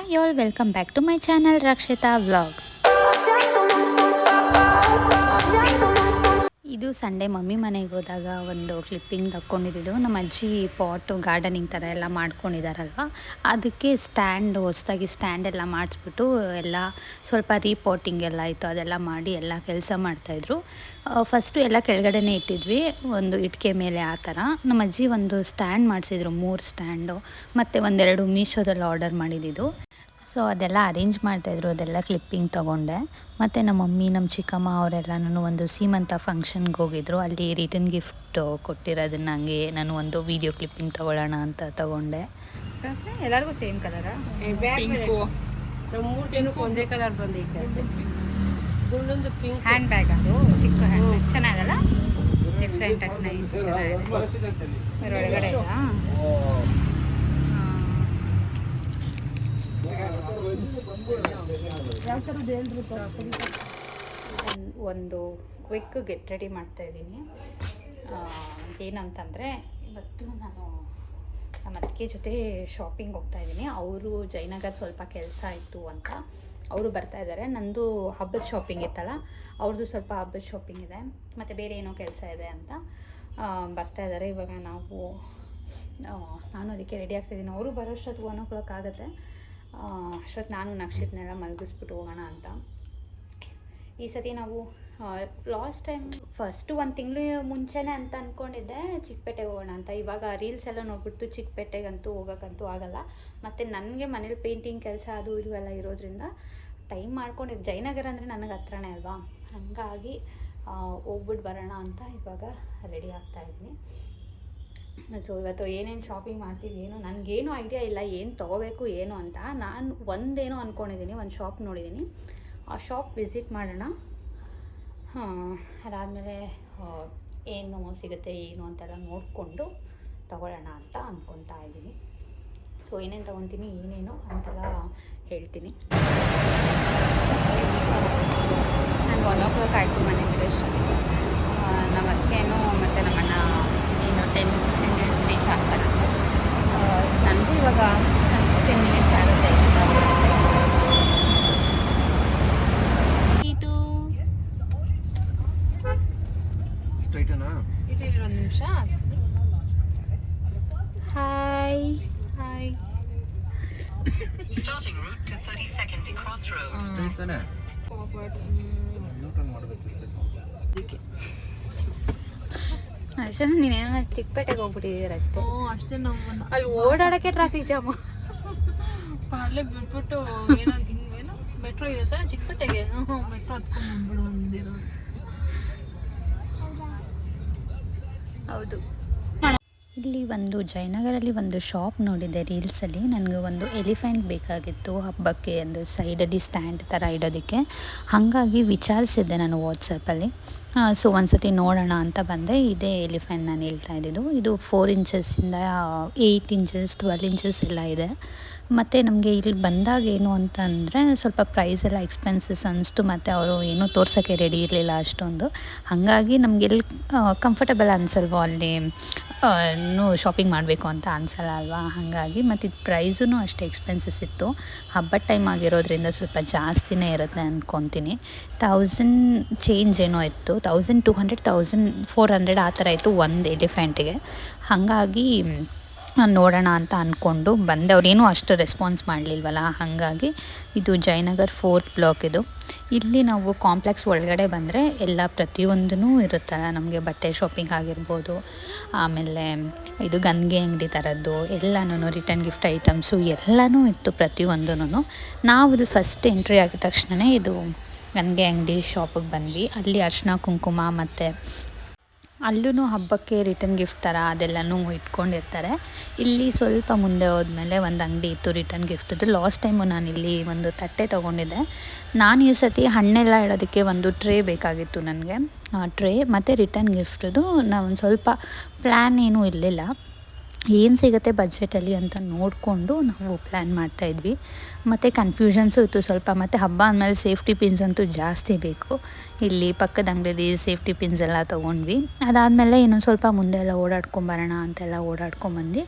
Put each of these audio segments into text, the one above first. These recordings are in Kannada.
Hi all welcome back to my channel Rakshita vlogs ಇದು ಸಂಡೇ ಮಮ್ಮಿ ಮನೆಗೆ ಹೋದಾಗ ಒಂದು ಕ್ಲಿಪ್ಪಿಂಗ್ ತಕ್ಕೊಂಡಿದ್ದು. ನಮ್ಮ ಅಜ್ಜಿ ಪಾಟು ಗಾರ್ಡನಿಂಗ್ ಥರ ಎಲ್ಲ ಮಾಡ್ಕೊಂಡಿದ್ದಾರಲ್ವ ಅದಕ್ಕೆ ಸ್ಟ್ಯಾಂಡ್ ಹೊಸ್ದಾಗಿ ಸ್ಟ್ಯಾಂಡ್ ಎಲ್ಲ ಮಾಡಿಸ್ಬಿಟ್ಟು ಎಲ್ಲ ಸ್ವಲ್ಪ ರೀಪೋಟಿಂಗ್ ಎಲ್ಲ ಇತ್ತು ಅದೆಲ್ಲ ಮಾಡಿ ಎಲ್ಲ ಕೆಲಸ ಮಾಡ್ತಾಯಿದ್ರು. ಫಸ್ಟು ಎಲ್ಲ ಕೆಳಗಡೆನೇ ಇಟ್ಟಿದ್ವಿ. ಒಂದು ಇಟ್ಟಿಗೆ ಮೇಲೆ ಆ ಥರ ನಮ್ಮ ಅಜ್ಜಿ ಒಂದು ಸ್ಟ್ಯಾಂಡ್ ಮಾಡಿಸಿದ್ರು. ಮೂರು ಸ್ಟ್ಯಾಂಡು ಮತ್ತು ಒಂದೆರಡು ಮೀಶೋದಲ್ಲಿ ಆರ್ಡರ್ ಮಾಡಿದ್ದು. ಸೊ ಅದೆಲ್ಲ ಅರೇಂಜ್ ಮಾಡ್ತಾಯಿದ್ರು ಅದೆಲ್ಲ ಕ್ಲಿಪ್ಪಿಂಗ್ ತೊಗೊಂಡೆ. ಮತ್ತು ನಮ್ಮ ಮಮ್ಮಿ ನಮ್ಮ ಚಿಕ್ಕಮ್ಮ ಅವರೆಲ್ಲನೂ ಒಂದು ಸೀಮಂತ ಫಂಕ್ಷನ್ಗೆ ಹೋಗಿದ್ರು. ಅಲ್ಲಿ ರಿಟರ್ನ್ ಗಿಫ್ಟ್ ಕೊಟ್ಟಿರೋದನ್ನ ಹಂಗೆ ನಾನು ಒಂದು ವೀಡಿಯೋ ಕ್ಲಿಪ್ಪಿಂಗ್ ತೊಗೊಳ್ಳೋಣ ಅಂತ ತೊಗೊಂಡೆ. ಎಲ್ಲರಿಗೂ ಸೇಮ್ ಕಲರಾ ಒಂದೇ ಕಲರ್ ಬಂದೈತೆ ಗುಂಡೊಂದು ಪಿಂಕ್ ಹ್ಯಾಂಡ್ ಬ್ಯಾಗ್ ಅದು ಚಿಕ್ಕ ಹ್ಯಾಂಡ್ ಬ್ಯಾಗ್ ಚೆನ್ನಾಗಲ್ಲ? ಡಿಫ್ರೆಂಟ್ ಆಗಿ ನೈಸ್ ಚೆನ್ನಾಗಿದೆ. ಒಳಗಡೆ ಒಳಗಡೆ ಇಲ್ಲ ಒಂದ್- ಕ್ವಿಕ್ ಗೆಟ್ ರೆಡಿ ಮಾಡ್ತಾ ಇದ್ದೀನಿ. ಏನಂತಂದರೆ ಇವತ್ತು ನಾನು ನಮ್ಮ ಅತ್ತಿಗೆ ಜೊತೆ ಶಾಪಿಂಗ್ ಹೋಗ್ತಾ ಇದ್ದೀನಿ. ಅವರು ಜಯನಗರ್ ಸ್ವಲ್ಪ ಕೆಲಸ ಇತ್ತು ಅಂತ ಅವರು ಬರ್ತಾ ಇದ್ದಾರೆ. ನಂದು ಹಬ್ಬದ ಶಾಪಿಂಗ್ ಇತ್ತಲ್ಲ ಅವ್ರದ್ದು ಸ್ವಲ್ಪ ಹಬ್ಬದ ಶಾಪಿಂಗ್ ಇದೆ. ಮತ್ತು ಬೇರೆ ಏನೋ ಕೆಲಸ ಇದೆ ಅಂತ ಬರ್ತಾ ಇದ್ದಾರೆ. ಇವಾಗ ನಾವು ನಾನು ಅದಕ್ಕೆ ರೆಡಿ ಆಗ್ತಾಯಿದ್ದೀನಿ ಅವರು ಬರೋಷ್ಟೊತ್ತು ಒನ್ ಓ ಕ್ಲಾಕ್ ಆಗುತ್ತೆ ಅಷ್ಟೊತ್ತು ನಾನು ನಕ್ಷತ್ರನೆಲ್ಲ ಮಲಗಿಸ್ಬಿಟ್ಟು ಹೋಗೋಣ ಅಂತ. ಈ ಸತಿ ನಾವು ಲಾಸ್ಟ್ ಟೈಮ್ ಫಸ್ಟು ಒಂದು ತಿಂಗಳು ಮುಂಚೆನೇ ಅಂತ ಅಂದ್ಕೊಂಡಿದ್ದೆ ಚಿಕ್ಕಪೇಟೆಗೆ ಹೋಗೋಣ ಅಂತ. ಇವಾಗ ರೀಲ್ಸ್ ಎಲ್ಲ ನೋಡ್ಬಿಟ್ಟು ಚಿಕ್ಕಪೇಟೆಗಂತೂ ಹೋಗೋಕ್ಕಂತೂ ಆಗಲ್ಲ. ಮತ್ತು ನನಗೆ ಮನೇಲಿ ಪೇಂಟಿಂಗ್ ಕೆಲಸ ಅದು ಇದು ಎಲ್ಲ ಇರೋದ್ರಿಂದ ಟೈಮ್ ಮಾಡ್ಕೊಂಡಿದ್ದು ಜಯನಗರ ಅಂದರೆ ನನಗೆ ಹತ್ರನೇ ಅಲ್ವಾ? ಹಾಗಾಗಿ ಹೋಗ್ಬಿಟ್ಟು ಬರೋಣ ಅಂತ ಇವಾಗ ರೆಡಿ ಆಗ್ತಾ ಇದ್ದೀನಿ. ಸೊ ಇವತ್ತು ಏನೇನು ಶಾಪಿಂಗ್ ಮಾಡ್ತೀವಿ, ಏನು, ನನಗೇನು ಐಡಿಯಾ ಇಲ್ಲ, ಏನು ತೊಗೋಬೇಕು, ಏನು ಅಂತ. ನಾನು ಒಂದೇನೋ ಅಂದ್ಕೊಂಡಿದ್ದೀನಿ ಒಂದು ಶಾಪ್ ನೋಡಿದ್ದೀನಿ ಆ ಶಾಪ್ ವಿಸಿಟ್ ಮಾಡೋಣ. ಹಾಂ, ಅದಾದಮೇಲೆ ಏನು ಸಿಗುತ್ತೆ, ಏನು ಅಂತೆಲ್ಲ ನೋಡಿಕೊಂಡು ತಗೊಳ್ಳೋಣ ಅಂತ ಅಂದ್ಕೊತಾ ಇದ್ದೀನಿ ಸೊ ಏನೇನು ತೊಗೊತೀನಿ, ಏನೇನು ಅಂತೆಲ್ಲ ಹೇಳ್ತೀನಿ. ನನಗೆ ಒನ್ ಓ ಕ್ಲಾಕ್ ಆಯಿತು ಮನೆಗೆ ಎಷ್ಟು ಅಷ್ಟೇ ನೀನೇನೋ ಚಿಕ್ಕಪೇಟೆಗೆ ಹೋಗ್ಬಿಟ್ಟಿದ್ದೀರ ಅಷ್ಟೇ. ಹ್ಞೂ ಅಷ್ಟೇ ನಾವು ಅಲ್ಲಿ ಓಡಾಡೋಕ್ಕೆ ಟ್ರಾಫಿಕ್ ಜಾಮ್ ಪಾರ್ಲೆ ಬಿಟ್ಬಿಟ್ಟು ಏನೋ ಹಿಂಗೇನು? ಮೆಟ್ರೋ ಇದೆ ತಾನೆ ಚಿಕ್ಕಪೇಟೆಗೆ? ಹ್ಞೂ ಮೆಟ್ರೋ ಹತ್ಕೊಂಡು ಬಂದ್ಬಿಡು ಅಂದಿರೋ ಹೌದು. ಇಲ್ಲಿ ಒಂದು ಜಯನಗರಲ್ಲಿ ಒಂದು ಶಾಪ್ ನೋಡಿದೆ, ರೀಲ್ಸಲ್ಲಿ. ನನಗೆ ಒಂದು ಎಲಿಫೆಂಟ್ ಬೇಕಾಗಿತ್ತು ಹಬ್ಬಕ್ಕೆ, ಒಂದು ಸೈಡಲ್ಲಿ ಸ್ಟ್ಯಾಂಡ್ ಥರ ಇಡೋದಕ್ಕೆ. ಹಾಗಾಗಿ ವಿಚಾರಿಸಿದ್ದೆ ನಾನು ವಾಟ್ಸಪ್ಪಲ್ಲಿ ಸೊ ಒಂದ್ಸತಿ ನೋಡೋಣ ಅಂತ ಬಂದೆ. ಇದೇ ಎಲಿಫೆಂಟ್ ನಾನು ಹೇಳ್ತಾ ಇದ್ದಿದ್ದು. ಇದು ಫೋರ್ ಇಂಚಸ್ಸಿಂದ ಏಯ್ಟ್ ಇಂಚಸ್ ಟ್ವೆಲ್ ಇಂಚಸ್ ಎಲ್ಲ ಇದೆ. ಮತ್ತು ನಮಗೆ ಇಲ್ಲಿ ಬಂದಾಗ ಏನು ಅಂತ ಅಂದರೆ, ಸ್ವಲ್ಪ ಪ್ರೈಸ್ ಎಲ್ಲ ಎಕ್ಸ್ಪೆನ್ಸಸ್ ಅನಿಸ್ತು, ಮತ್ತು ಅವರು ಏನೂ ತೋರ್ಸೋಕ್ಕೆ ರೆಡಿ ಇರಲಿಲ್ಲ ಅಷ್ಟೊಂದು. ಹಾಗಾಗಿ ನಮಗೆ ಎಲ್ಲಿ ಕಂಫರ್ಟಬಲ್ ಅನ್ಸಲ್ವೋ ಅಲ್ಲಿ? ನೂ ಶಾಪಿಂಗ್ ಮಾಡಬೇಕು ಅಂತ ಅನಿಸಲ್ಲ ಅಲ್ವಾ? ಹಾಗಾಗಿ ಮತ್ತು ಇದು ಪ್ರೈಸೂ ಅಷ್ಟೇ ಎಕ್ಸ್ಪೆನ್ಸಸ್ ಇತ್ತು. ಹಬ್ಬದ ಟೈಮ್ ಆಗಿರೋದ್ರಿಂದ ಸ್ವಲ್ಪ ಜಾಸ್ತಿನೇ ಇರುತ್ತೆ ಅಂದ್ಕೊತೀನಿ ತೌಸಂಡ್ ಚೇಂಜ್ ಏನೋ ಇತ್ತು. Thousand two hundred thousand four hundred ಆ ಥರ ಇತ್ತು ಒಂದು ಎಲಿಫೆಂಟಿಗೆ ಹಾಗಾಗಿ ನೋಡೋಣ ಅಂತ ಅಂದ್ಕೊಂಡು ಬಂದೆ ಅವ್ರೇನೂ ಅಷ್ಟು ರೆಸ್ಪಾನ್ಸ್ ಮಾಡಲಿಲ್ವಲ್ಲ? ಹಾಗಾಗಿ ಇದು ಜಯನಗರ್ ಫೋರ್ತ್ ಬ್ಲಾಕ್ ಇದು. ಇಲ್ಲಿ ನಾವು ಕಾಂಪ್ಲೆಕ್ಸ್ ಒಳಗಡೆ ಬಂದರೆ ಎಲ್ಲ ಪ್ರತಿಯೊಂದೂ ಇರುತ್ತಲ್ಲ ನಮಗೆ ಬಟ್ಟೆ ಶಾಪಿಂಗ್ ಆಗಿರ್ಬೋದು, ಆಮೇಲೆ ಇದು ಗನ್ಗೆ ಅಂಗಡಿ ಥರದ್ದು ಎಲ್ಲನೂ ರಿಟರ್ನ್ ಗಿಫ್ಟ್ ಐಟಮ್ಸು ಎಲ್ಲನೂ ಇತ್ತು ಪ್ರತಿಯೊಂದೂ ನಾವು ಇಲ್ಲಿ ಫಸ್ಟ್ ಎಂಟ್ರಿ ಆಗಿದ ತಕ್ಷಣ ಇದು ಗನ್ಗೆ ಅಂಗಡಿ ಶಾಪಿಗೆ ಬಂದ್ವಿ. ಅಲ್ಲಿ ಅರ್ಶಿನ ಕುಂಕುಮ ಮತ್ತು ಅಲ್ಲೂ ಹಬ್ಬಕ್ಕೆ ರಿಟರ್ನ್ ಗಿಫ್ಟ್ ಥರ ಅದೆಲ್ಲನೂ ಇಟ್ಕೊಂಡಿರ್ತಾರೆ. ಇಲ್ಲಿ ಸ್ವಲ್ಪ ಮುಂದೆ ಹೋದ್ಮೇಲೆ ಒಂದು ಅಂಗಡಿ ಇತ್ತು ರಿಟರ್ನ್ ಗಿಫ್ಟದು ಲಾಸ್ಟ್ ಟೈಮು ಇಲ್ಲಿ ಒಂದು ತಟ್ಟೆ ತೊಗೊಂಡಿದ್ದೆ. ನಾನು ಈ ಸತಿ ಹಣ್ಣೆಲ್ಲ ಇಡೋದಕ್ಕೆ ಒಂದು ಟ್ರೇ ಬೇಕಾಗಿತ್ತು ನನಗೆ. ಟ್ರೇ ಮತ್ತು ರಿಟರ್ನ್ ಗಿಫ್ಟ್ದು ನಾನು ಸ್ವಲ್ಪ ಪ್ಲ್ಯಾನ್ ಏನೂ ಇರಲಿಲ್ಲ. ಏನು ಸಿಗುತ್ತೆ ಬಜೆಟಲ್ಲಿ ಅಂತ ನೋಡಿಕೊಂಡು ನಾವು ಪ್ಲ್ಯಾನ್ ಮಾಡ್ತಾಯಿದ್ವಿ ಮತ್ತು ಕನ್ಫ್ಯೂಷನ್ಸು ಇತ್ತು ಸ್ವಲ್ಪ. ಮತ್ತು ಹಬ್ಬ ಅಂದಮೇಲೆ ಸೇಫ್ಟಿ ಪಿನ್ಸ್ ಅಂತೂ ಜಾಸ್ತಿ ಬೇಕು. ಇಲ್ಲಿ ಪಕ್ಕದ ಅಂಗಡಿಯಲ್ಲಿ ಸೇಫ್ಟಿ ಪಿನ್ಸ್ ಎಲ್ಲ ತೊಗೊಂಡ್ವಿ. ಅದಾದಮೇಲೆ ಇನ್ನೊಂದು ಸ್ವಲ್ಪ ಮುಂದೆ ಎಲ್ಲ ಓಡಾಡ್ಕೊಂಬರೋಣ ಅಂತೆಲ್ಲ ಓಡಾಡ್ಕೊಂಬಂದು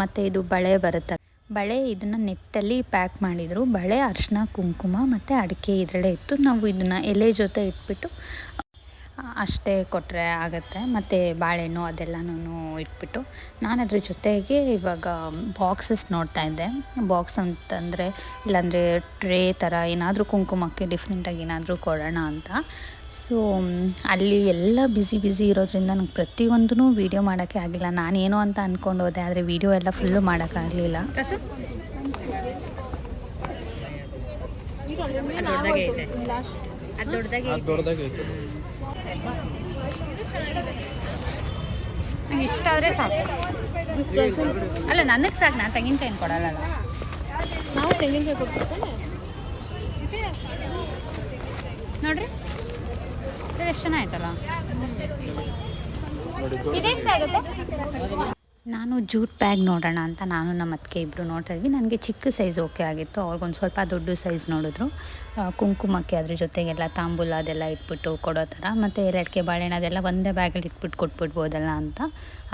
ಮತ್ತು ಇದು ಬಳೆ ಬರುತ್ತೆ. ಬಳೆ ಇದನ್ನು ನೆಟ್ಟಲ್ಲಿ ಪ್ಯಾಕ್ ಮಾಡಿದರು. ಬಳೆ ಅರ್ಶಿನ, ಕುಂಕುಮ ಮತ್ತು ಅಡಿಕೆ ಇದರಲ್ಲೇ ಇತ್ತು. ನಾವು ಇದನ್ನು ಎಲೆ ಜೊತೆ ಇಟ್ಬಿಟ್ಟು ಅಷ್ಟೇ ಕೊಟ್ಟರೆ ಆಗುತ್ತೆ. ಮತ್ತು ಬಾಳೆಹಣ್ಣು ಅದೆಲ್ಲನೂ ಇಟ್ಬಿಟ್ಟು ನಾನು ಅದ್ರ ಜೊತೆಗೆ ಇವಾಗ ಬಾಕ್ಸಸ್ ನೋಡ್ತಾ ಇದ್ದೆ. ಬಾಕ್ಸ್ ಅಂತಂದರೆ ಇಲ್ಲಾಂದರೆ ಟ್ರೇ ಥರ ಏನಾದರೂ ಕುಂಕುಮಕ್ಕೆ ಡಿಫ್ರೆಂಟಾಗಿ ಏನಾದರೂ ಕೊಡೋಣ ಅಂತ. ಸೊ ಅಲ್ಲಿ ಎಲ್ಲ ಬ್ಯುಸಿ ಬ್ಯುಸಿ ಇರೋದ್ರಿಂದ ನಂಗೆ ಪ್ರತಿಯೊಂದೂ ವೀಡಿಯೋ ಮಾಡೋಕ್ಕೆ ಆಗಿಲ್ಲ. ನಾನೇನು ಅಂತ ಅಂದ್ಕೊಂಡು ಹೋದೆ, ಆದರೆ ವೀಡಿಯೋ ಎಲ್ಲ ಫುಲ್ಲು ಮಾಡೋಕ್ಕಾಗಲಿಲ್ಲ. ಅದು ದೊಡ್ಡದಾಗೆ ನಂಗೆ ಇಷ್ಟ ಆದರೆ ಸಾಕು. ಅಲ್ಲ ನನಗೆ ಸಾಕು. ನಾನು ತೆಂಗಿನಕಾಯಿ ಕೊಡಲ್ಲ ನಾವು ತೆಂಗಿನಕಾಯಿ ಕೊಡ್ತೀವಿ ನೋಡ್ರಿ. ಇದು ಎಷ್ಟು ಚೆನ್ನಾಗಿತ್ತಲ್ಲ ಇದೆ ಇದೆಷ್ಟಾಗುತ್ತೆ ನಾನು ಜೂಟ್ ಬ್ಯಾಗ್ ನೋಡೋಣ ಅಂತ ನಾನು ನಮ್ಮ ಅತ್ತಿಗೆ ಇಬ್ಬರು ನೋಡ್ತಾ ಇದ್ವಿ. ನನಗೆ ಚಿಕ್ಕ ಸೈಜ್ ಓಕೆ ಆಗಿತ್ತು. ಅವ್ರಿಗೊಂದು ಸ್ವಲ್ಪ ದೊಡ್ಡ ಸೈಜ್ ನೋಡಿದ್ರು. ಕುಂಕುಮಕ್ಕೆ ಅದ್ರ ಜೊತೆಗೆಲ್ಲ ತಾಂಬೂಲ ಅದೆಲ್ಲ ಇಟ್ಬಿಟ್ಟು ಕೊಡೋ ಥರ. ಮತ್ತು ಎರಡಕ್ಕೆ ಬಾಳೆಹಣ್ಣು ಅದೆಲ್ಲ ಒಂದೇ ಬ್ಯಾಗಲ್ಲಿ ಇಟ್ಬಿಟ್ಟು ಕೊಟ್ಬಿಡ್ಬೋದಲ್ಲ ಅಂತ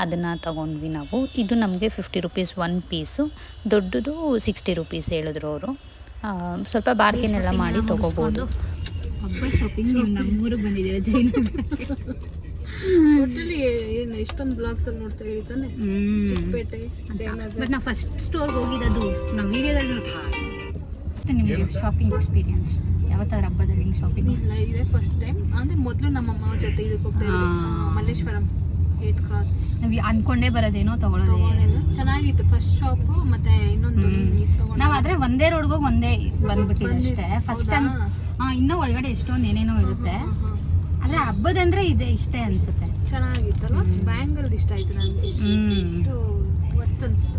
ಅದನ್ನು ತೊಗೊಂಡ್ವಿ ನಾವು. ಇದು ನಮಗೆ ಫಿಫ್ಟಿ ರುಪೀಸ್ ಒನ್ ಪೀಸು ದೊಡ್ಡದು ಸಿಕ್ಸ್ಟಿ ರುಪೀಸ್ ಹೇಳಿದ್ರು ಅವರು. ಸ್ವಲ್ಪ ಬಾರ್ಗೇನ್ ಎಲ್ಲ ಮಾಡಿ ತೊಗೋಬೋದು. ಹಬ್ಬ ಶಾಪಿಂಗ್ ನಮ್ಮೂರಿಗೆ ಬಂದಿದ್ದೀರಾ? ಜೈನಗರ ಒಟ್ಟಲ್ಲಿ ಏನು ಎಷ್ಟೊಂದು ಬ್ಲಾಗ್ಸ್ ಅಲ್ಲಿ ನೋಡ್ತಾ ಇರಿ ತಾನೆ? ಚಿಕ್ಕಪೇಟೆ ಬಟ್ ನಾವು ಫಸ್ಟ್ ಸ್ಟೋರ್ಗೆ ಹೋಗಿದ್ದು ನಾವು ವೀಡಿಯೋದಲ್ಲಿ ನಿಮಗೆ ಶಾಪಿಂಗ್ ಎಕ್ಸ್ಪೀರಿಯನ್ಸ್ ಯಾವತ್ತಾದ್ರು ಹಬ್ಬದಲ್ಲಿ ಶಾಪಿಂಗ್ ಇಲ್ಲ ಇದೆ ಫಸ್ಟ್ ಟೈಮ್ ಅಂದ್ರೆ ಮೊದಲು ನಮ್ಮ ಅಮ್ಮ ಜೊತೆ ಇದಕ್ಕೆ ಹೋಗ್ತಾ ಮಲ್ಲೇಶ್ವರಂ ಏಟ್ ಕ್ರಾಸ್ ನಾವು ಅನ್ಕೊಂಡೇ ಬರೋದೇನೋ ತಗೊಳ್ಳೋದು? ಚೆನ್ನಾಗಿತ್ತು ಫಸ್ಟ್ ಶಾಪು ಮತ್ತೆ ಇನ್ನೊಂದು. ನಾವು ಆದ್ರೆ ಒಂದೇ ರೋಡ್ಗೆ ಹೋಗಿ ಒಂದೇ ಬಂದ್ಬಿಟ್ಟಿದೆ ಅಷ್ಟೇ. ಫಸ್ಟ್ ಟೈಮ್ ಹಾಂ ಇನ್ನೂ ಒಳಗಡೆ ಎಷ್ಟೊಂದು ಏನೇನೋ ಇರುತ್ತೆ. ಅಂದ್ರೆ ಹಬ್ಬದಂದ್ರೆ ಇದೆ ಇಷ್ಟೇ ಅನ್ಸುತ್ತೆ. ಚೆನ್ನಾಗಿತ್ತಲ್ಲ ಬ್ಯಾಂಗಲ್ ಇಷ್ಟ ಆಯ್ತು ನನಗೆ ವರ್ತ್ ಅನ್ಸ್ತು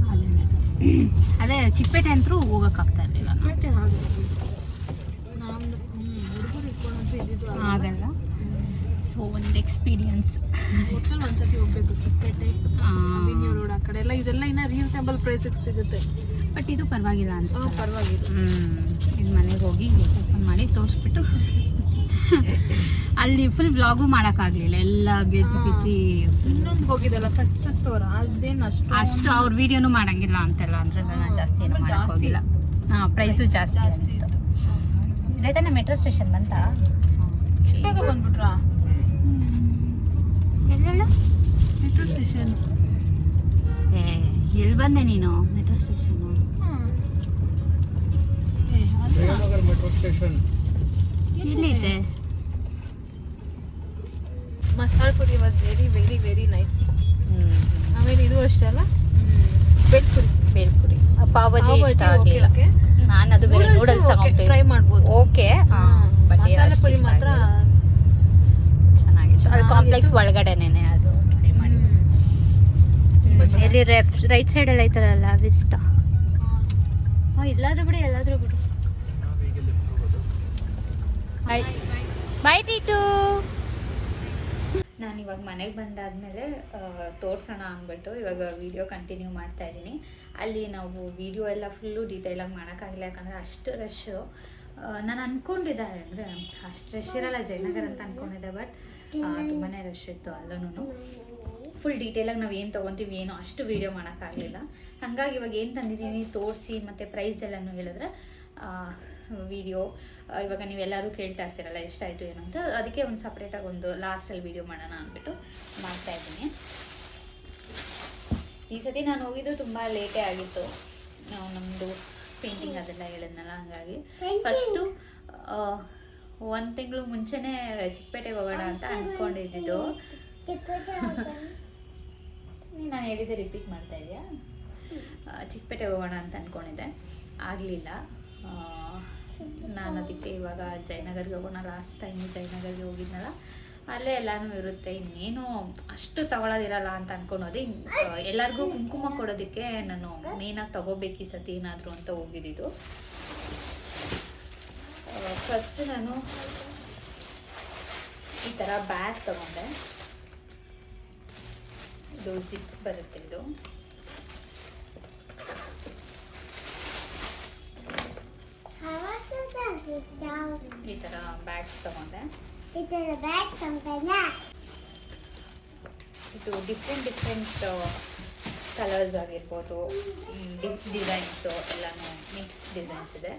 ಅದೇ ಚಿಪ್ಪೇಟೆ ಅಂತೂ ಹೋಗಕ್ಕಾಗ್ತಾ ಇರ್ಲಿಲ್ಲ ಚಿಪ್ಪೇಟೆ ಹಾಗೆ. ನಾವು ಹುಡುಗರು ಇಟ್ಕೊಂಡಂತೂ ಇದ್ದಿದ್ದು ಆಗಲ್ಲ ಸೊ ಒಂದು ಎಕ್ಸ್ಪೀರಿಯನ್ಸ್ ಹೋಟೆಲ್ ಒಂದ್ಸತಿ ಹೋಗ್ಬೇಕು ಚಿಪ್ಪೇಟೆ ಅವಿನ್ಯೂ ರೋಡ್ ಆ ಕಡೆ. ಎಲ್ಲ ಇದೆಲ್ಲ ಇನ್ನ ರೀಸನೇಬಲ್ ಪ್ರೈಸಿಗೆ ಸಿಗುತ್ತೆ. ಬಟ್ ಇದು ಪರವಾಗಿಲ್ಲ ಅಂತ. ಪರವಾಗಿಲ್ಲ. ಹ್ಞೂ ಇದು ಮನೆಗೆ ಹೋಗಿ ಓಪನ್ ಮಾಡಿ ತೋರಿಸ್ಬಿಟ್ಟು ಅಲ್ಲಿ ಫುಲ್ ವ್ಲಾಗು ಮಾಡೋಕ್ಕಾಗಲಿಲ್ಲ. ಎಲ್ಲ ಗೆಜ್ಜಿ ಗಿಜ್ಜಿ ಇನ್ನೊಂದು ಹೋಗಿದಲ್ಲ ಫಸ್ಟ್ ಸ್ಟೋರ್ ಅದೇನು ಅಷ್ಟು? ಅಷ್ಟು ಅವ್ರ ವಿಡಿಯೋನು ಮಾಡಂಗಿಲ್ಲ ಅಂತೆಲ್ಲ. ಅಂದ್ರೆ ನಾನು ಜಾಸ್ತಿ ಏನು ಜಾಸ್ತಿ. ಮಾಡಕ್ ಹೋಗಿಲ್ಲ ಹಾಂ ಪ್ರೈಸು ಜಾಸ್ತಿ ಜಾಸ್ತಿ ರೈತನ ಮೆಟ್ರೋ ಸ್ಟೇಷನ್ ಬಂತ? ಇಷ್ಟು ಬೇಗ ಬಂದ್ಬಿಟ್ರಾ ಎಲ್ಲೆಲ್ಲ ಮೆಟ್ರೋ ಸ್ಟೇಷನ್ ಏ ಎಲ್ಲಿ ಬಂದೆ ನೀನು? Metro station Jayanagar metro station ಎಲ್ಲಿದೆ masala puri was very very very nice ಆಮೇಲೆ ಇದು ಅಷ್ಟೇ ಅಲ್ಲ? ಬೆಳ್ಪುರಿ ಬೇಲ್ಪುರಿ ಪಾವಜಿ ಪಾವ್ ಇಷ್ಟ ಆಗಲಿಲ್ಲ. ನಾನು ಅದು ಬೇರೆ ನೂಡಲ್ಸ್ ತಗೊಂಡೆ ಟ್ರೈ ಮಾಡ್ಬೋದು. ಓಕೆ ಬಟ್ ಮಸಾಲೆ ಪುರಿ ಮಾತ್ರ ಚೆನ್ನಾಗಿತ್ತು. ಅದು. ಕಾಂಪ್ಲೆಕ್ಸ್ ಒಳಗಡೆನೇ ಅದು. ಎಲ್ಲಿ ಮಾಡಿ. ಎಲ್ಲಿ ರೈಟ್ ಸೈಡ್ ಎಲ್ಲ ಐತಲ್ಲ ವಿಸ್ಟ ಇಲ್ಲಾದ್ರೂ ಬಿಡಿ ಎಲ್ಲಾದ್ರೂ ಬಿಡು. ಬಾಯ್ ಲಿಫ್ಟ್ ಹೋಗೋದು ಬಾಯ್ ಬಾಯ್ ಟೀಟು ನಾನು ಇವಾಗ ಮನೆಗೆ ಬಂದಾದಮೇಲೆ ತೋರಿಸೋಣ ಅಂದ್ಬಿಟ್ಟು ಇವಾಗ ವೀಡಿಯೋ ಕಂಟಿನ್ಯೂ ಮಾಡ್ತಾ ಇದ್ದೀನಿ. ಅಲ್ಲಿ ನಾವು ವಿಡಿಯೋ ಎಲ್ಲ ಫುಲ್ಲು ಡೀಟೇಲಾಗಿ ಮಾಡೋಕ್ಕಾಗಿಲ್ಲ, ಯಾಕಂದರೆ ಅಷ್ಟು ರಶ್ಶು ನಾನು ಅಂದ್ಕೊಂಡಿದ್ದೆ ಅಂದರೆ, ಅಷ್ಟು ರಶ್ ಇರಲ್ಲ ಜಯನಗರ ಅಂತ ಅಂದ್ಕೊಂಡಿದ್ದೆ ಬಟ್ ತುಂಬಾ ರಶ್ ಇತ್ತು ಅಲ್ಲೂ ಫುಲ್ ಡೀಟೇಲಾಗಿ ನಾವು ಏನು ತೊಗೊತೀವಿ, ಏನು ಅಷ್ಟು ವೀಡಿಯೋ ಮಾಡೋಕ್ಕಾಗಲಿಲ್ಲ. ಹಾಗಾಗಿ ಇವಾಗ ಏನು ತಂದಿದ್ದೀನಿ, ತೋರಿಸಿ ಮತ್ತು ಪ್ರೈಸ್ ಎಲ್ಲನೂ ಹೇಳಿದ್ರೆ ವಿಡಿಯೋ ಇವಾಗ ನೀವೆಲ್ಲರೂ ಕೇಳ್ತಾ ಇರ್ತೀರಲ್ಲ ಎಷ್ಟಾಯಿತು ಏನು ಅಂತ ಅದಕ್ಕೆ ಒಂದು ಸಪ್ರೇಟಾಗಿ ಒಂದು ಲಾಸ್ಟಲ್ಲಿ ವಿಡಿಯೋ ಮಾಡೋಣ ಅಂದ್ಬಿಟ್ಟು ಮಾಡ್ತಾ ಇದ್ದೀನಿ. ಈ ಸತಿ ನಾನು ಹೋಗಿದ್ದು ತುಂಬ ಲೇಟೇ ಆಗಿತ್ತು. ನಮ್ಮದು ಪೇಂಟಿಂಗ್ ಅದೆಲ್ಲ ಹೇಳಿದ್ನಲ್ಲ ಹಂಗಾಗಿ. ಫಸ್ಟು ಒಂದು ತಿಂಗಳು ಮುಂಚೆನೇ ಚಿಕ್ಕಪೇಟೆಗೆ ಹೋಗೋಣ ಅಂತ ಅಂದ್ಕೊಂಡಿದ್ದು ನಾನು ಹೇಳಿದ್ದೆ ರಿಪೀಟ್ ಮಾಡ್ತಾ ಇದೆಯಾ ಚಿಕ್ಕಪೇಟೆಗೆ ಹೋಗೋಣ ಅಂತ ಅಂದ್ಕೊಂಡಿದ್ದೆ ಆಗಲಿಲ್ಲ. ನಾನು ಅದಕ್ಕೆ ಇವಾಗ ಜಯನಗರ್ಗೆ ಹೋಗೋಣ. ಲಾಸ್ಟ್ ಟೈಮ್ ಜಯನಗರ್ಗೆ ಹೋಗಿದ್ನಲ್ಲ, ಅಲ್ಲೇ ಎಲ್ಲಾನು ಇರುತ್ತೆ. ಇನ್ನೇನು ಅಷ್ಟು ತಗೊಳ್ಳೋದಿರಲ್ಲ ಅಂತ ಅನ್ಕೊಳೋದು ಎಲ್ಲರಿಗೂ ಕುಂಕುಮ ಕೊಡೋದಕ್ಕೆ ನಾನು ಮೇನಾಗಿ ತಗೋಬೇಕು ಈ ಸತಿ ಏನಾದರೂ ಅಂತ ಹೋಗಿದ್ದು ಫಸ್ಟ್ ನಾನು ಈ ಥರ ಬ್ಯಾಗ್ ತಗೊಂಡೆ. ಇದು ಜಿಪ್ ಬರುತ್ತೆ ಇದು. ಈ ಥರ ಬ್ಯಾಗ್ಸ್ ತಗೊಂಡೆ. ಇದು ಡಿಫ್ರೆಂಟ್ ಡಿಫ್ರೆಂಟ್ ಕಲರ್ಸ್ ಆಗಿರ್ಬೋದು. ಡಿಸೈನ್ಸು ಎಲ್ಲನೂ ಮಿಕ್ಸ್ ಡಿಸೈನ್ಸ್ ಇದೆ.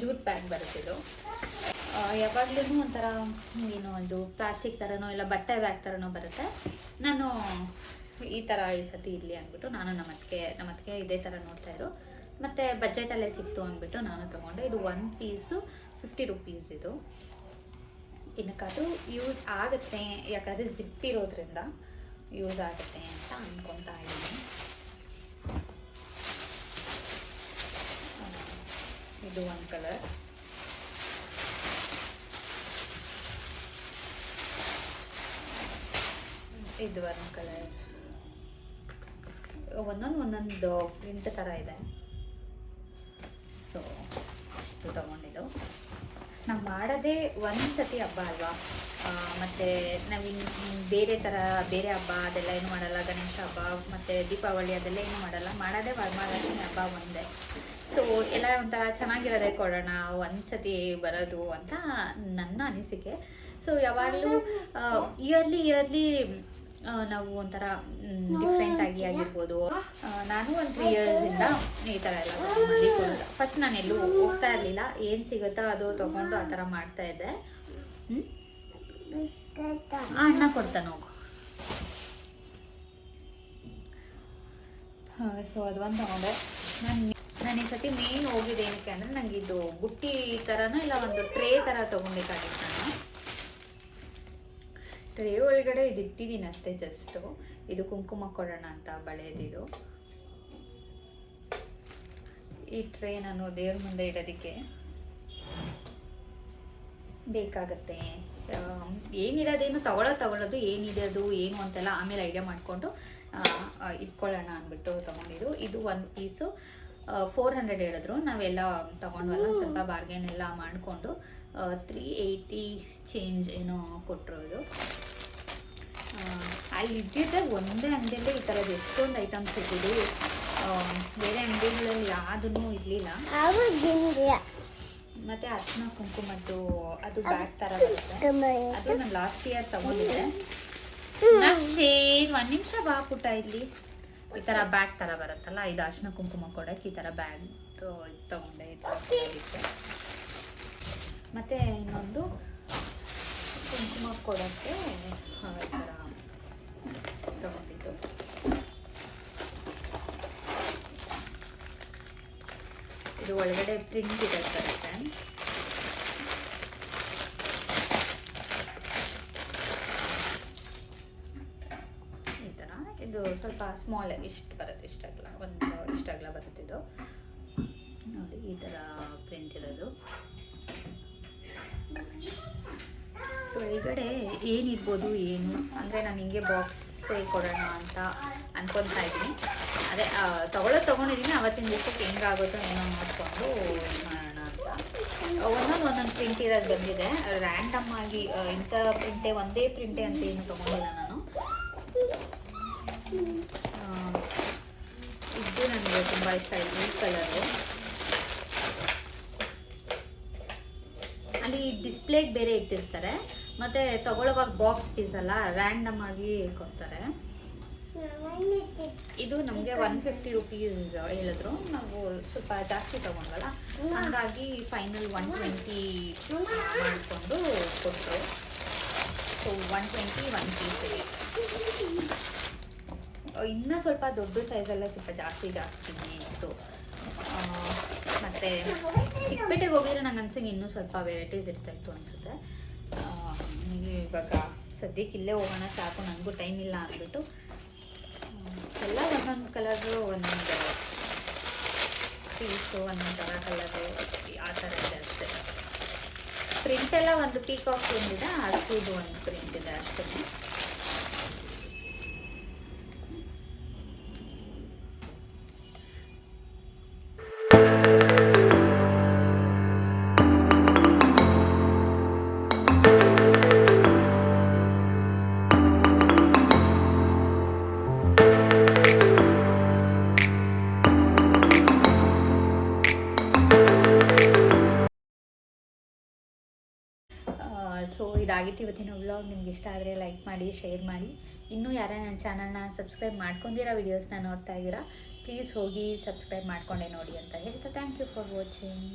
ಜೂಟ್ ಬ್ಯಾಗ್ ಬರುತ್ತಿದ್ದು ಯಾವಾಗಲೂ ಒಂಥರ ಏನು ಒಂದು ಪ್ಲಾಸ್ಟಿಕ್ ಥರನೋ ಇಲ್ಲ ಬಟ್ಟೆ ಬ್ಯಾಗ್ ಥರನೋ ಬರುತ್ತೆ. ನಾನು ಈ ಥರ ಈ ಸತಿ ಇರಲಿ ಅಂದ್ಬಿಟ್ಟು ನಾನು ನಮ್ಮ ಅತ್ತಿಗೆ ನಮ್ಮ ಅತ್ತಿಗೆ ಇದೇ ಥರ ನೋಡ್ತಾ ಇದ್ರು ಮತ್ತು ಬಜೆಟಲ್ಲೇ ಸಿಕ್ತು ಅಂದ್ಬಿಟ್ಟು ನಾನು ತೊಗೊಂಡೆ. ಇದು ಒನ್ ಪೀಸು ಫಿಫ್ಟಿ ರುಪೀಸ್ ಇದು. ಅದು ಯೂಸ್ ಆಗುತ್ತೆ, ಯಾಕಂದರೆ ಜಿಪ್ ಇರೋದ್ರಿಂದ ಯೂಸ್ ಆಗುತ್ತೆ ಅಂತ ಅಂದ್ಕೊತಾ ಇದ್ದೀನಿ. ಇದು ಒಂದು ಕಲರ್ ಇದು ಒಂದು ಕಲರ್ ಒಂದೊಂದು ಒಂದೊಂದು ಪ್ರಿಂಟ್ ಥರ ಇದೆ. ಸೊ ಇಷ್ಟು ತೊಗೊಂಡಿದ್ದು ನಾವು ಮಾಡೋದೇ ಒಂದು ಸತಿ ಹಬ್ಬ ಅಲ್ವಾ? ಮತ್ತು ನಾವು ಬೇರೆ ಥರ ಬೇರೆ ಹಬ್ಬ, ಅದೆಲ್ಲ ಏನು ಮಾಡಲ್ಲ. ಗಣೇಶ ಹಬ್ಬ, ಮತ್ತು ದೀಪಾವಳಿ ಅದೆಲ್ಲ ಏನು ಮಾಡಲ್ಲ. ಮಾಡೋದೇ ವರಮಹಾಲಕ್ಷ್ಮಿ ಹಬ್ಬ ಒಂದೇ. ಸೊ ಎಲ್ಲ ಒಂಥರ ಚೆನ್ನಾಗಿರೋದೇ ಕೊಡೋಣ ಒಂದು ಸತಿ ಬರೋದು ಅಂತ ನನ್ನ ಅನಿಸಿಕೆ. ಸೊ ಯಾವಾಗಲೂ ಇಯರ್ಲಿ ಇಯರ್ಲಿ ನಾವು ಒಂಥರ ಡಿಫ್ರೆಂಟ್ ಆಗಿ ಆಗಿರ್ಬೋದು. ನಾನು ಒಂದು ತ್ರೀ ಇಯರ್ಸಿಂದ ಈ ಥರ ಎಲ್ಲ ಕೊಡೋದು ಫಸ್ಟ್ ನಾನು ಎಲ್ಲೂ ಹೋಗ್ತಾ ಇರಲಿಲ್ಲ. ಏನು ಸಿಗುತ್ತೋ ಅದು ತೊಗೊಂಡು ಆ ಥರ ಮಾಡ್ತಾ ಇದ್ದೆ. ಅಣ್ಣ ಕೊಡ್ತಾನೆ ಹೋಗು. ಸೊ ಅದು ಒಂದು ತಗೊಂಡೆ. ನಾನು ನಾನು ಈ ಸತಿ ಮೇನ್ ಹೋಗಿದ್ದೇನಕ್ಕೆ ಏನಕ್ಕೆ ಅಂದರೆ ನನಗೆ ಇದು ಬುಟ್ಟಿ ಥರನೋ ಇಲ್ಲ ಒಂದು ಟ್ರೇ ಥರ ತೊಗೊಬೇಕಾಗಿತ್ತು ಟ್ರೇ ಒಳಗಡೆ ಇದು ಇಟ್ಟಿದ್ದೀನಿ ಅಷ್ಟೇ ಜಸ್ಟು ಇದು ಕುಂಕುಮ ಕೊಡೋಣ ಅಂತ ಬಳೆದಿದು. ಈ ಟ್ರೇ ನಾನು ದೇವ್ರ ಮುಂದೆ ಇಡೋದಕ್ಕೆ ಬೇಕಾಗತ್ತೆ. ಏನಿರೋದೇನು ತಗೊಳ್ಳೋ ತಗೊಳ್ಳೋದು ಏನಿದೆ ಅದು ಏನು ಅಂತೆಲ್ಲ ಆಮೇಲೆ ಐಡಿಯಾ ಮಾಡಿಕೊಂಡು ಇಟ್ಕೊಳ್ಳೋಣ ಅಂದ್ಬಿಟ್ಟು ತೊಗೊಂಡಿದ್ದು. ಇದು ಒಂದು ಪೀಸು ಫೋರ್ ಹಂಡ್ರೆಡ್ ಹೇಳಿದ್ರು. ನಾವೆಲ್ಲ ತಗೊಂಡ್ವಲ್ಲ ಸ್ವಲ್ಪ ಬಾರ್ಗೇನ್ ಎಲ್ಲ ಮಾಡಿಕೊಂಡು ತ್ರೀ ಏಯ್ಟಿ ಚೇಂಜ್ ಏನೋ ಕೊಟ್ಟರು ಇದು ಆ, ಅಲ್ಲಿ ಇದ್ದಿದ್ದೆ ಒಂದೇ ಅಂಗಡಿಯಲ್ಲೇ ಈ ಥರದ್ದು ಎಷ್ಟೊಂದು ಐಟಮ್ಸ್ ಇದ್ದಿದ್ದು. ಬೇರೆ ಅಂಗಡಿಗಳಲ್ಲಿ ಯಾವುದೂ ಇರಲಿಲ್ಲ. ಮತ್ತೆ ಅರ್ಶಿನ ಕುಂಕುಮದ್ದು ಅದು ಬ್ಯಾಗ್ ಥರ ಬರುತ್ತೆ. ಅದು ನಾನು ಲಾಸ್ಟ್ ಇಯರ್ ತಗೊಂಡಿದ್ದೆ. ಒಂದು ನಿಮಿಷ ಬಾ ಪುಟ್ಟ ಇಲ್ಲಿ ಈ ತರ ಬ್ಯಾಗ್ ತರ ಬರುತ್ತಲ್ಲ ಇದು ಅರ್ಶಿನ ಕುಂಕುಮ ಕೊಡಕ್ಕೆ ಈ ತರ ಬ್ಯಾಗ್ ತಗೊಂಡೆ ಮತ್ತು ಇನ್ನೊಂದು ಕುಂಕುಮ ಕೊಡಕ್ಕೆ ಈ ತರ ತಗೊಂಡಿದ್ದು. ಇದು ಒಳಗಡೆ ಪ್ರಿಂಟ್ ಇದೆ ಬರುತ್ತೆ ಈ ಥರ ಇದು ಸ್ವಲ್ಪ ಸ್ಮಾಲ್ ಇಷ್ಟು ಬರುತ್ತೆ ಇಷ್ಟಾಗಲ್ಲ ಒಂದು ಇಷ್ಟಾಗಲ್ಲ ಬರುತ್ತೆ ಇದು. ನೋಡಿ, ಈ ಥರ ಪ್ರಿಂಟ್ ಇರೋದು. ಒಳಗಡೆ ಏನಿರ್ಬೋದು ಏನು? ಅಂದರೆ ನಾನು ಹಿಂಗೆ ಬಾಕ್ಸೇ ಕೊಡೋಣ ಅಂತ ಅನ್ಕೊತಾ ಇದ್ದೀನಿ. ಅದೇ ತಗೊಳ್ಳೋದು ತೊಗೊಂಡಿದ್ದೀನಿ. ಅವತ್ತಿನ ದಿವಸಕ್ಕೆ ಹೆಂಗಾಗುತ್ತೋ ಏನೋ ನೋಡಿಕೊಂಡು ಮಾಡೋಣ ಅಂತ. ಒಂದೊಂದು ಒಂದೊಂದು ಪ್ರಿಂಟ್ ಇರೋದು ಬಂದಿದೆ. ರ್ಯಾಂಡಮ್ ಆಗಿ ಇಂಥ ಪ್ರಿಂಟೇ ಒಂದೇ ಪ್ರಿಂಟೇ ಅಂತ ಏನು ತೊಗೊಂಡಿಲ್ಲ ನಾನು. ಇದು ನನಗೆ ತುಂಬ ಇಷ್ಟ ಆಯಿತು, ಈ ಕಲರು. ಅಲ್ಲಿ ಡಿಸ್ಪ್ಲೇಗೆ ಬೇರೆ ಇಟ್ಟಿರ್ತಾರೆ. ಮತ್ತೆ ತಗೊಳ್ಳೋವಾಗ ಬಾಕ್ಸ್ ಪೀಸ್ ಅಲ್ಲ ರ್ಯಾಂಡಮ್ ಆಗಿ ಕೊಡ್ತಾರೆ. ಇದು ನಮಗೆ ಒನ್ ಫಿಫ್ಟಿ ರುಪೀಸ್ ಹೇಳಿದ್ರು. ನಾವು ಸ್ವಲ್ಪ ಜಾಸ್ತಿ ತಗೊಂಡಲ್ಲ. ಹಂಗಾಗಿ ಫೈನಲ್ ಒನ್ ಟ್ವೆಂಟಿ ಮಾಡಿಕೊಂಡು ಕೊಟ್ಟರು ಸೊ ಒನ್ ಟ್ವೆಂಟಿ ಒನ್ ಪೀಸಿಗೆ ಇನ್ನೂ ಸ್ವಲ್ಪ ದೊಡ್ಡ ಸೈಜೆಲ್ಲ ಸ್ವಲ್ಪ ಜಾಸ್ತಿ ಜಾಸ್ತಿ ಇತ್ತು. ಮತ್ತು ಚಿಕ್ಕಪೇಟೆಗೆ ಹೋಗಿದ್ರೆ ನಂಗೆ ಅನ್ಸಂಗೆ ಇನ್ನೂ ಸ್ವಲ್ಪ ವೆರೈಟೀಸ್ ಇರ್ತಾ ಇತ್ತು ಅನ್ಸುತ್ತೆ. ಇವಾಗ ಸದ್ಯಕ್ಕೆ ಇಲ್ಲೇ ಹೋಗೋಣ, ಸಾಕು ನನಗೂ ಟೈಮ್ ಇಲ್ಲ ಅಂದ್ಬಿಟ್ಟು ಎಲ್ಲ ಒಂದೊಂದು ಕಲರು ಒಂದೊಂದು ಪೀಸು ಒಂದೊಂದು ಥರ ಕಲರು ಆ ಥರ ಇದೆ ಅಷ್ಟೇ. ಪ್ರಿಂಟೆಲ್ಲ ಒಂದು ಪೀಕಾಕ್ ಒಂದಿದೆ ಅದು ಒಂದು ಪ್ರಿಂಟ್ ಇದೆ ಅಷ್ಟೇ. ಇದಾಗಿತ್ತು ಇವತ್ತಿನ ವ್ಲಾಗ್ ನಿಮ್ಗೆ ಇಷ್ಟ ಆದರೆ ಲೈಕ್ ಮಾಡಿ ಶೇರ್ ಮಾಡಿ. ಇನ್ನೂ ಯಾರೇ ನನ್ನ ಚಾನಲ್ನ ಸಬ್ಸ್ಕ್ರೈಬ್ ಮಾಡ್ಕೊಂಡಿರೋ ವೀಡಿಯೋಸ್ನ ನೋಡ್ತಾ ಇದ್ದೀರಾ ಪ್ಲೀಸ್ ಹೋಗಿ ಸಬ್ಸ್ಕ್ರೈಬ್ ಮಾಡ್ಕೊಂಡೆ ನೋಡಿ ಅಂತ ಹೇಳ್ತಾ ಥ್ಯಾಂಕ್ ಯು ಫಾರ್ ವಾಚಿಂಗ್